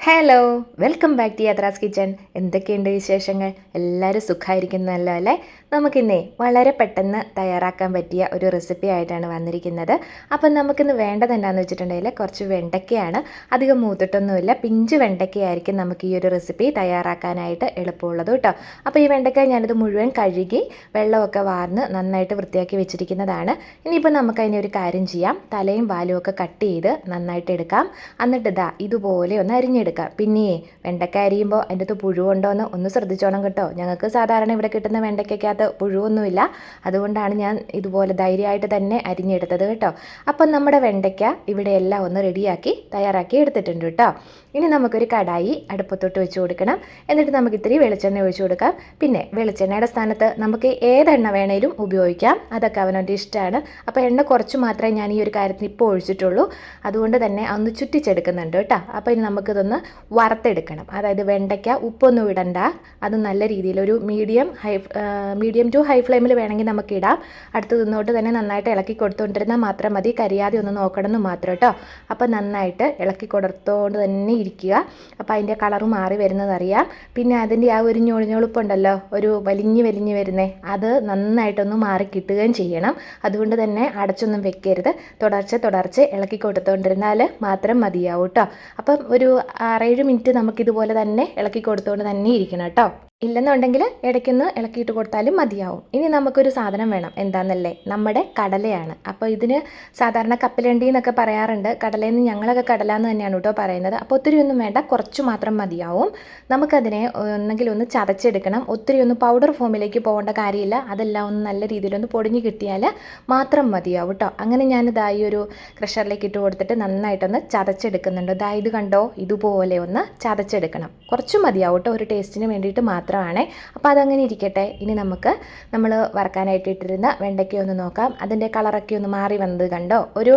Hello welcome back to Yathra's kitchen എന്തൊക്കെയുണ്ട് വിശേഷങ്ങൾ? എല്ലാവരും സുഖമായിരിക്കുന്നല്ലോ അല്ലേ? നമുക്കിന്നേ വളരെ പെട്ടെന്ന് തയ്യാറാക്കാൻ പറ്റിയ ഒരു റെസിപ്പി ആയിട്ടാണ് വന്നിരിക്കുന്നത്. അപ്പം നമുക്കിന്ന് വേണ്ടത് എന്താണെന്ന് വെച്ചിട്ടുണ്ടെങ്കിൽ കുറച്ച് വെണ്ടയ്ക്കയാണ്. അധികം മൂത്തിട്ടൊന്നുമില്ല. പിഞ്ച് വെണ്ടയ്ക്കയായിരിക്കും നമുക്ക് ഈ ഒരു റെസിപ്പി തയ്യാറാക്കാനായിട്ട് എളുപ്പമുള്ളത് കേട്ടോ. അപ്പോൾ ഈ വെണ്ടയ്ക്ക ഞാനിത് മുഴുവൻ കഴുകി വെള്ളമൊക്കെ വാർന്ന് നന്നായിട്ട് വൃത്തിയാക്കി വെച്ചിരിക്കുന്നതാണ്. ഇനിയിപ്പോൾ നമുക്ക് അതിനെ ഒരു കാര്യം ചെയ്യാം. തലയും വാലും ഒക്കെ കട്ട് ചെയ്ത് നന്നായിട്ട് എടുക്കാം. എന്നിട്ട് ഇതാ ഇതുപോലെ ഒന്ന് അരിഞ്ഞെടുക്കാം. പിന്നെ വെണ്ടയ്ക്ക അരിയുമ്പോൾ അതിന്റെ അകത്ത് പുഴുവുണ്ടോ എന്ന് ഒന്ന് ശ്രദ്ധിച്ചോണം കേട്ടോ. ഞങ്ങൾക്ക് സാധാരണ ഇവിടെ കിട്ടുന്ന വെണ്ടയ്ക്കകത്ത് പുഴുവൊന്നുമില്ല. അതുകൊണ്ടാണ് ഞാൻ ഇതുപോലെ ധൈര്യമായിട്ട് തന്നെ അരിഞ്ഞെടുത്തത് കേട്ടോ. അപ്പം നമ്മുടെ വെണ്ടയ്ക്ക ഇവിടെയെല്ലാം ഒന്ന് റെഡിയാക്കി തയ്യാറാക്കി എടുത്തിട്ടുണ്ട് കേട്ടോ. ഇനി നമുക്കൊരു കടായി അടുപ്പത്തൊട്ട് വെച്ച് കൊടുക്കണം. എന്നിട്ട് നമുക്ക് ഇത്തിരി വെളിച്ചെണ്ണ ഒഴിച്ചു കൊടുക്കാം. പിന്നെ വെളിച്ചെണ്ണയുടെ സ്ഥാനത്ത് നമുക്ക് ഏതെണ്ണ വേണേലും ഉപയോഗിക്കാം. അതൊക്കെ അവനവന്റെ ഇഷ്ടമാണ് അപ്പോൾ എണ്ണ കുറച്ച് മാത്രമേ ഞാൻ ഈ ഒരു കാര്യത്തിന് ഇപ്പോൾ ഒഴിച്ചിട്ടുള്ളൂ. അതുകൊണ്ട് തന്നെ ഒന്ന് ചുറ്റിച്ചെടുക്കുന്നുണ്ട് കേട്ടോ. അപ്പോൾ ഇനി നമുക്കിതൊന്ന് വറുത്തെടുക്കണം. അതായത് വെണ്ടയ്ക്ക ഉപ്പൊന്നും ഇടണ്ട. അത് നല്ല രീതിയിൽ ഒരു medium high medium to high ഫ്ലെയിമിൽ വേണമെങ്കിൽ നമുക്ക് ഇടാം. അടുത്ത് നിന്നോട്ട് തന്നെ നന്നായിട്ട് ഇളക്കി കൊടുത്തുകൊണ്ടിരുന്നാൽ മാത്രം മതി. കരിയാതെ ഒന്ന് നോക്കണം എന്ന് മാത്രം കേട്ടോ. അപ്പോൾ നന്നായിട്ട് ഇളക്കി കൊടുത്തോണ്ട് തന്നെ ഇരിക്കുക. അപ്പോൾ അതിന്റെ കളറ് മാറി വരുന്നതറിയാം പിന്നെ അതിന്റെ ആ ഒരു ഞൊളിഞ്ഞൊളിപ്പുണ്ടല്ലോ ഒരു വലിഞ്ഞ് വലിഞ്ഞ് വരുന്നേ അത് നന്നായിട്ടൊന്ന് മാറി കിട്ടുകയും ചെയ്യണം. അതുകൊണ്ട് തന്നെ അടച്ചൊന്നും വെക്കരുത്. തുടർച്ച തുടർച്ച ഇളക്കി കൊടുത്തുകൊണ്ടിരുന്നാൽ മാത്രം മതിയാവും കേട്ടോ അപ്പം ഒരു ആറേഴ് മിനിറ്റ് നമുക്കിതുപോലെ തന്നെ ഇളക്കി കൊടുത്തുകൊണ്ട് തന്നെ ഇരിക്കണം കേട്ടോ ഇല്ലെന്നുണ്ടെങ്കിൽ ഇടയ്ക്കൊന്ന് ഇളക്കിയിട്ട് കൊടുത്താലും മതിയാവും. ഇനി നമുക്കൊരു സാധനം വേണം. എന്താണെന്നല്ലേ നമ്മുടെ കടലയാണ്. അപ്പോൾ ഇതിന് സാധാരണ കപ്പലണ്ടി എന്നൊക്കെ പറയാറുണ്ട്. കടലയിൽ നിന്ന് ഞങ്ങളൊക്കെ കടല എന്ന് തന്നെയാണ് കേട്ടോ പറയുന്നത്. അപ്പോൾ ഒത്തിരി ഒന്നും വേണ്ട. കുറച്ച് മാത്രം മതിയാവും. നമുക്കതിനെ ഒന്നെങ്കിൽ ഒന്ന് ചതച്ചെടുക്കണം. ഒത്തിരി ഒന്ന് പൗഡർ ഫോമിലേക്ക് പോകേണ്ട കാര്യമില്ല. അതെല്ലാം ഒന്ന് നല്ല രീതിയിലൊന്ന് പൊടിഞ്ഞ് കിട്ടിയാൽ മാത്രം മതിയാവും കേട്ടോ. അങ്ങനെ ഞാനിതാ ഈ ഒരു ക്രഷറിലേക്ക് ഇട്ട് കൊടുത്തിട്ട് നന്നായിട്ടൊന്ന് ചതച്ചെടുക്കുന്നുണ്ട്. ഇതാ ഇത് കണ്ടോ? ഇതുപോലെ ഒന്ന് ചതച്ചെടുക്കണം. കുറച്ച് മതിയാവും കേട്ടോ. ഒരു ടേസ്റ്റിന് വേണ്ടിയിട്ട് മാത്രം. മാത്രമാണേ. അപ്പോൾ അതങ്ങനെ ഇരിക്കട്ടെ. ഇനി നമുക്ക് നമ്മൾ വറക്കാനായിട്ട് ഇട്ടിരുന്ന വെണ്ടയ്ക്ക ഒന്ന് നോക്കാം. അതിന്റെ കളറൊക്കെ ഒന്ന് മാറി വന്നത് കണ്ടോ? ഒരു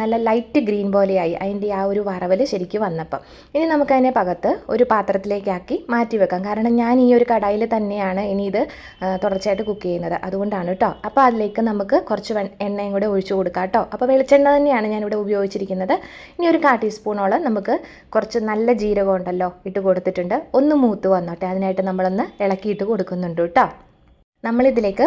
നല്ല ലൈറ്റ് ഗ്രീൻ പോലെയായി അതിന്റെ ആ ഒരു വറവൽ ശരിക്കും വന്നപ്പം. ഇനി നമുക്കതിനെ പകത്ത് ഒരു പാത്രത്തിലേക്കാക്കി മാറ്റി വെക്കാം. കാരണം ഞാൻ ഈ ഒരു കടായിൽ തന്നെയാണ് ഇനി ഇത് തുടർച്ചയായിട്ട് കുക്ക് ചെയ്യുന്നത്. അതുകൊണ്ടാണ് കേട്ടോ അപ്പോൾ അതിലേക്ക് നമുക്ക് കുറച്ച് എണ്ണയും കൂടെ ഒഴിച്ചു കൊടുക്കാം കേട്ടോ അപ്പോൾ വെളിച്ചെണ്ണ തന്നെയാണ് ഞാനിവിടെ ഉപയോഗിച്ചിരിക്കുന്നത്. ഇനി ഒരു കാ ടീസ്പൂണോളം നമുക്ക് കുറച്ച് നല്ല ജീരകം ഉണ്ടല്ലോ ഇട്ട് കൊടുത്തിട്ടുണ്ട്. ഒന്ന് മൂത്ത് വന്നോട്ടെ. അതിനായിട്ട് ആയിട്ട് നമ്മളൊന്ന് ഇളക്കിയിട്ട് കൊടുക്കുന്നുണ്ട് കേട്ടോ. നമ്മളിതിലേക്ക്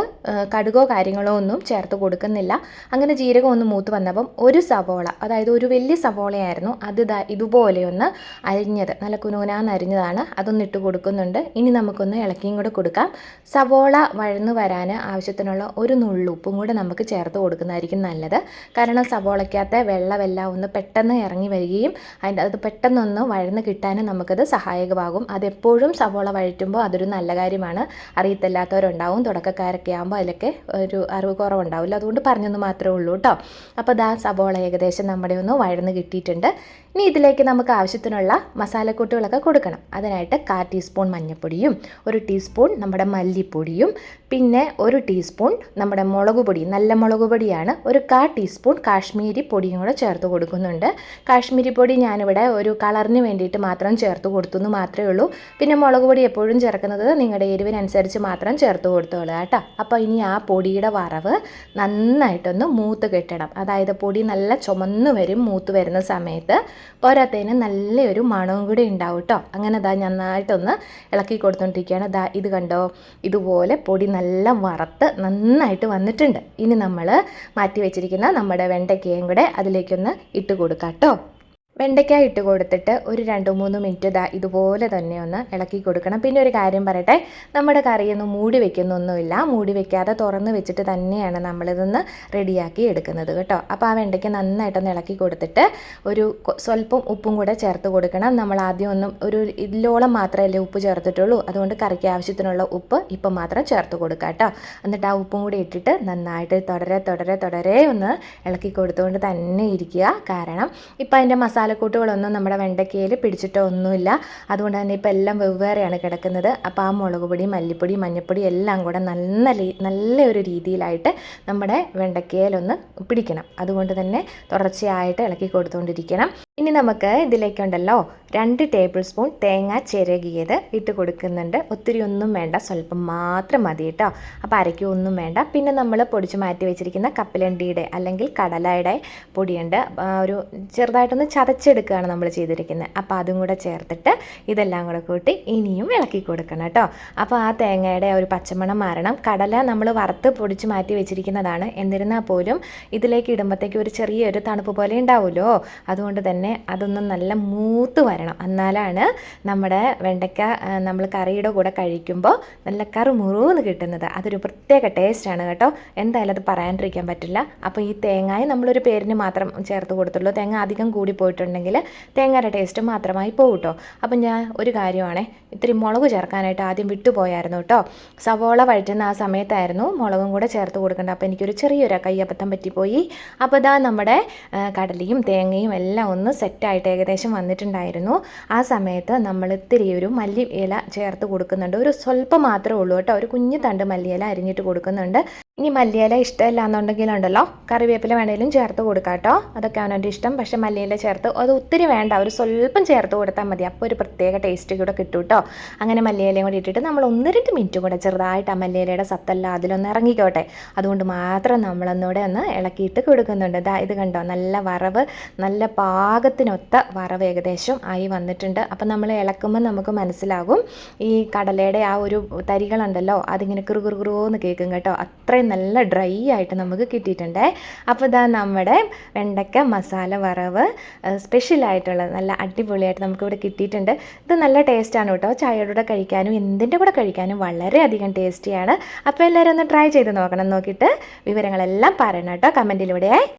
കടുകോ കാര്യങ്ങളോ ഒന്നും ചേർത്ത് കൊടുക്കുന്നില്ല. അങ്ങനെ ജീരകം ഒന്ന് മൂത്ത് വന്നപ്പം ഒരു സവോള അതായത് ഒരു വലിയ സവോളയായിരുന്നു അത് ഇതുപോലെ ഒന്ന് അരിഞ്ഞത്. നല്ല കുനൂനാന്ന് അരിഞ്ഞതാണ് അതൊന്ന് ഇട്ട് കൊടുക്കുന്നുണ്ട്. ഇനി നമുക്കൊന്ന് ഇളക്കിയും കൂടെ കൊടുക്കാം. സവോള വഴന്ന് വരാൻ ആവശ്യത്തിനുള്ള ഒരു നുള്ളുപ്പും കൂടെ നമുക്ക് ചേർത്ത് കൊടുക്കുന്നതായിരിക്കും നല്ലത്. കാരണം സവോളയ്ക്കകത്തെ വെള്ളമെല്ലാം ഒന്ന് പെട്ടെന്ന് ഇറങ്ങി വരികയും അതിന്റെ അത് പെട്ടെന്നൊന്ന് വഴന്ന് കിട്ടാനും നമുക്കത് സഹായകമാകും. അതെപ്പോഴും സവോള വഴറ്റുമ്പോൾ അതൊരു നല്ല കാര്യമാണ്. അറിയത്തില്ലാത്തവരുണ്ടാവും. തുടക്കക്കാരൊക്കെ ആകുമ്പോൾ അതിലൊക്കെ ഒരു അറിവ് കുറവുണ്ടാവില്ല. അതുകൊണ്ട് പറഞ്ഞെന്ന് മാത്രമേ ഉള്ളൂ കേട്ടോ അപ്പോൾ ദാ സബോള ഏകദേശം നമ്മുടെ ഒന്ന് വഴന്ന് കിട്ടിയിട്ടുണ്ട്. ഇനി ഇതിലേക്ക് നമുക്ക് ആവശ്യത്തിനുള്ള മസാലക്കൂട്ടുകളൊക്കെ കൊടുക്കണം. അതിനായിട്ട് കാ ടീസ്പൂൺ മഞ്ഞൾപ്പൊടിയും ഒരു ടീസ്പൂൺ നമ്മുടെ മല്ലിപ്പൊടിയും പിന്നെ ഒരു ടീസ്പൂൺ നമ്മുടെ മുളക് പൊടി. നല്ല മുളക് പൊടിയാണ്. ഒരു കാ ടീസ്പൂൺ കാശ്മീരി പൊടിയും കൂടെ ചേർത്ത് കൊടുക്കുന്നുണ്ട്. കാശ്മീരി പൊടി ഞാനിവിടെ ഒരു കളറിന് വേണ്ടിയിട്ട് മാത്രം ചേർത്ത് കൊടുത്തു എന്ന് മാത്രമേ ഉള്ളൂ. പിന്നെ മുളക് പൊടി എപ്പോഴും ചേർക്കുന്നത് നിങ്ങളുടെ എരിവിനനുസരിച്ച് മാത്രം ചേർത്ത് കൊടുത്തോളൂ കേട്ടോ. അപ്പോൾ ഇനി ആ പൊടിയുടെ വറവ് നന്നായിട്ടൊന്ന് മൂത്ത് കെട്ടണം. അതായത് പൊടി നല്ല ചുമന്ന് വരും മൂത്ത് വരുന്ന സമയത്ത്. പോരാത്തതിന് നല്ലൊരു മണവും കൂടി ഉണ്ടാവും കേട്ടോ അങ്ങനെ ദാ നന്നായിട്ടൊന്ന് ഇളക്കി കൊടുത്തോണ്ടിരിക്കുകയാണ്. ദാ ഇത് കണ്ടോ? ഇതുപോലെ പൊടി നല്ല വറുത്ത് നന്നായിട്ട് വന്നിട്ടുണ്ട്. ഇനി നമ്മൾ മാറ്റി വെച്ചിരിക്കുന്ന നമ്മുടെ വെണ്ടയ്ക്കയും കൂടെ അതിലേക്കൊന്ന് ഇട്ട് കൊടുക്കാം കേട്ടോ വെണ്ടയ്ക്ക ഇട്ട് കൊടുത്തിട്ട് ഒരു രണ്ട് മൂന്ന് മിനിറ്റ് ദാ ഇതുപോലെ തന്നെ ഒന്ന് ഇളക്കി കൊടുക്കണം. പിന്നെ ഒരു കാര്യം പറയട്ടെ നമ്മുടെ കറിയൊന്നും മൂടി വെക്കുന്നൊന്നുമില്ല. മൂടി വെക്കാതെ തുറന്ന് വെച്ചിട്ട് തന്നെയാണ് നമ്മളിതൊന്ന് റെഡിയാക്കി എടുക്കുന്നത് കേട്ടോ. അപ്പോൾ ആ വെണ്ടയ്ക്ക നന്നായിട്ടൊന്ന് ഇളക്കി കൊടുത്തിട്ട് ഒരു സ്വല്പം ഉപ്പും കൂടെ ചേർത്ത് കൊടുക്കണം. നമ്മൾ ആദ്യം ഒന്നും ഒരു ഇതിലോളം മാത്രമല്ലേ ഉപ്പ് ചേർത്തിട്ടുള്ളൂ. അതുകൊണ്ട് കറിക്ക് ആവശ്യത്തിനുള്ള ഉപ്പ് ഇപ്പം മാത്രം ചേർത്ത് കൊടുക്കുക കേട്ടോ. എന്നിട്ട് ആ ഉപ്പും കൂടി ഇട്ടിട്ട് നന്നായിട്ട് തുടരെ തുടരെ തുടരെ ഒന്ന് ഇളക്കി കൊടുത്തുകൊണ്ട് തന്നെ ഇരിക്കുക. കാരണം ഇപ്പം അതിന്റെ മസാല മസാലക്കൂട്ടുകളൊന്നും നമ്മുടെ വെണ്ടയ്ക്കയിൽ പിടിച്ചിട്ടോ ഒന്നുമില്ല. അതുകൊണ്ട് തന്നെ ഇപ്പോൾ എല്ലാം വെവ്വേറെയാണ് കിടക്കുന്നത്. അപ്പോൾ ആ മുളക് പൊടി മല്ലിപ്പൊടി മഞ്ഞൾപ്പൊടി എല്ലാം കൂടെ നല്ല നല്ലൊരു രീതിയിലായിട്ട് നമ്മുടെ വെണ്ടയ്ക്കയിലൊന്ന് പിടിക്കണം. അതുകൊണ്ട് തന്നെ തുടർച്ചയായിട്ട് ഇളക്കി കൊടുത്തുകൊണ്ടിരിക്കണം. ഇനി നമുക്ക് ഇതിലേക്കുണ്ടല്ലോ രണ്ട് ടേബിൾ സ്പൂൺ തേങ്ങ ചിരകിയത് ഇട്ട് കൊടുക്കുന്നുണ്ട്. ഒത്തിരി ഒന്നും വേണ്ട സ്വല്പം മാത്രം മതി കേട്ടോ. അപ്പോൾ അരയ്ക്കൊന്നും വേണ്ട. പിന്നെ നമ്മൾ പൊടിച്ച് മാറ്റി വെച്ചിരിക്കുന്ന കപ്പലണ്ടിയുടെ അല്ലെങ്കിൽ കടലയുടെ പൊടിയുണ്ട്. ഒരു ചെറുതായിട്ടൊന്ന് ചതച്ചെടുക്കുകയാണ് നമ്മൾ ചെയ്തിരിക്കുന്നത്. അപ്പോൾ അതും കൂടെ ചേർത്തിട്ട് ഇതെല്ലാം കൂടെ കൂട്ടി ഇനിയും ഇളക്കി കൊടുക്കണം കേട്ടോ. അപ്പോൾ ആ തേങ്ങയുടെ ഒരു പച്ചമണം മാറണം. കടല നമ്മൾ വറുത്ത് പൊടിച്ച് മാറ്റി വെച്ചിരിക്കുന്നതാണ്. എന്നിരുന്നാൽ പോലും ഇതിലേക്ക് ഇടുമ്പോഴത്തേക്ക് ഒരു ചെറിയൊരു തണുപ്പ് പോലെ ഉണ്ടാവുമല്ലോ. അതുകൊണ്ട് തന്നെ അതൊന്നും നല്ല മൂത്ത് എന്നാലാണ് നമ്മുടെ വെണ്ടയ്ക്ക നമ്മൾ കറിയുടെ കൂടെ കഴിക്കുമ്പോൾ നല്ല കറുമുറുന്ന് കിട്ടുന്നത്. അതൊരു പ്രത്യേക ടേസ്റ്റാണ് കേട്ടോ. എന്തായാലും അത് പറയാണ്ടിരിക്കാൻ പറ്റില്ല. അപ്പോൾ ഈ തേങ്ങായ നമ്മളൊരു പേരിന് മാത്രം ചേർത്ത് കൊടുത്തുള്ളൂ. തേങ്ങ അധികം കൂടി പോയിട്ടുണ്ടെങ്കിൽ തേങ്ങയുടെ ടേസ്റ്റ് മാത്രമായി പോകും കേട്ടോ അപ്പം ഞാൻ ഒരു കാര്യമാണ് ഇത്തിരി മുളക് ചേർക്കാനായിട്ട് ആദ്യം വിട്ടുപോയായിരുന്നു കേട്ടോ. സവോള വഴറ്റുന്ന ആ സമയത്തായിരുന്നു മുളകും കൂടെ ചേർത്ത് കൊടുക്കേണ്ടത്. അപ്പോൾ എനിക്കൊരു ചെറിയൊരു കയ്യബദ്ധം പറ്റിപ്പോയി. അപ്പോൾ ഇതാ നമ്മുടെ കടലയും തേങ്ങയും എല്ലാം ഒന്ന് സെറ്റായിട്ട് ഏകദേശം വന്നിട്ടുണ്ടായിരുന്നു. ആ സമയത്ത് നമ്മൾ ഇത്തിരി ഒരു മല്ലി ഇല ചേർത്ത് കൊടുക്കുന്നുണ്ട്. ഒരു സ്വല്പം മാത്രമേ ഉള്ളൂ കേട്ടോ. ഒരു കുഞ്ഞു തണ്ട് മല്ലിയില അരിഞ്ഞിട്ട് കൊടുക്കുന്നുണ്ട്. ഇനി മല്ലിയില ഇഷ്ടമില്ല എന്നുണ്ടെങ്കിലുണ്ടല്ലോ കറിവേപ്പില വേണേലും ചേർത്ത് കൊടുക്കാം കേട്ടോ. അതൊക്കെ എന്റെ ഇഷ്ടം. പക്ഷേ മല്ലിയില ചേർത്ത് അത് ഒത്തിരി വേണ്ട. ഒരു സ്വല്പം ചേർത്ത് കൊടുത്താൽ മതി. അപ്പോൾ ഒരു പ്രത്യേക ടേസ്റ്റ് കൂടെ കിട്ടും കേട്ടോ. അങ്ങനെ മല്ലിയിലയും കൂടി ഇട്ടിട്ട് നമ്മൾ ഒന്ന് രണ്ട് മിനിറ്റ് കൂടെ ചെറുതായിട്ട് ആ മല്ലിയിലയുടെ സത്തെല്ലാം അതിലൊന്ന് ഇറങ്ങിക്കോട്ടെ. അതുകൊണ്ട് മാത്രം നമ്മളൊന്നുകൂടെ ഒന്ന് ഇളക്കിയിട്ട് കൊടുക്കുന്നുണ്ട്. ഇതാ ഇത് കണ്ടോ? നല്ല വറവ് നല്ല പാകത്തിനൊത്ത വറവ് ഏകദേശം ആയി വന്നിട്ടുണ്ട്. അപ്പം നമ്മൾ ഇളക്കുമ്പോൾ നമുക്ക് മനസ്സിലാകും ഈ കടലയുടെ ആ ഒരു തരികളുണ്ടല്ലോ അതിങ്ങനെ കുറു കുറു കുറുന്ന് കേൾക്കും കേട്ടോ. അത്രയും നല്ല ഡ്രൈ ആയിട്ട് നമുക്ക് കിട്ടിയിട്ടുണ്ട്. അപ്പോൾ ഇതാ നമ്മുടെ വെണ്ടക്ക മസാല വറവ് സ്പെഷ്യലായിട്ടുള്ളത് നല്ല അടിപൊളിയായിട്ട് നമുക്കിവിടെ കിട്ടിയിട്ടുണ്ട്. ഇത് നല്ല ടേസ്റ്റാണ് കേട്ടോ. ചായയുടെ കൂടെ കഴിക്കാനും എന്തിന്റെ കൂടെ കഴിക്കാനും വളരെയധികം ടേസ്റ്റിയാണ് അപ്പോൾ എല്ലാവരും ഒന്ന് ട്രൈ ചെയ്ത് നോക്കണം. നോക്കിയിട്ട് വിവരങ്ങളെല്ലാം പറയണം കേട്ടോ. കമന്റിലൂടെ